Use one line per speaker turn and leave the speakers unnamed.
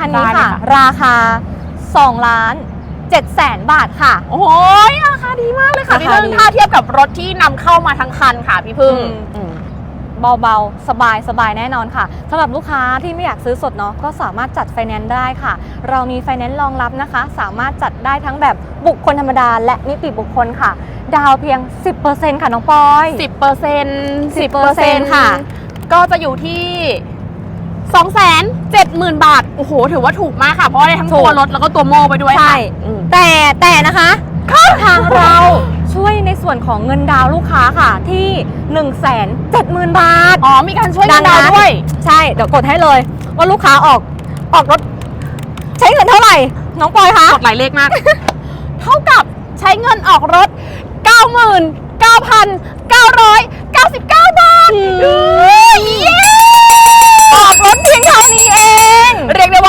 คันนี้
ได้เลย
ค่ะ
ค่ะ
ราคา2ล้าน7แสนบาทค่ะ
โอ้ยราคาดีมากเลยค่ะ
รา
พี่
คา
พึ่ง
ดี
ถ้าเทียบกับรถที่นำเข้ามาทั้งคันค่ะพี่พึ่ง
อืม
อืม
เบาๆ สบายสบายแน่นอนค่ะสำหรับลูกค้าที่ไม่อยากซื้อสดเนาะก็สามารถจัดไฟแนนซ์ได้ค่ะ เรามีไฟแนนซ์รองรับนะคะ สามารถจัดได้ทั้งแบบบุคคลธรรมดา และนิติบุคคลค่ะ ดาวเพียง 10%ค่ะน้องปอย
สิบเปอร์เซ็นต์สิบเปอร์เซ็นต์
10%ค่ะ
ก็จะอยู่ที่ สองแสนเจ็ดหมื่นบาท โอ้โห ถือว่าถูกมากค่ะ เพราะว่าได้ทั้งตัวรถแล้วก็ตัวโม่ไปด้วย
ใช่
ค่ะอืม
แต่แต่นะคะ ทางเราช่วยในส่วนของเงินดาวน์ลูกค้าค่ะที่ 1 7 0 0 0 0 บาท
อ๋อ มีการช่วยกันดาวน์ด้วย
ใช่ เดี๋ยวกดให้เลย ว่าลูกค้าออกออกรถ ใช้เงินเท่าไหร่ น้องปอยคะ
กดหลายเลขมาก เท่ากับใช้เงินออกรถ 99,999 บาท
ออ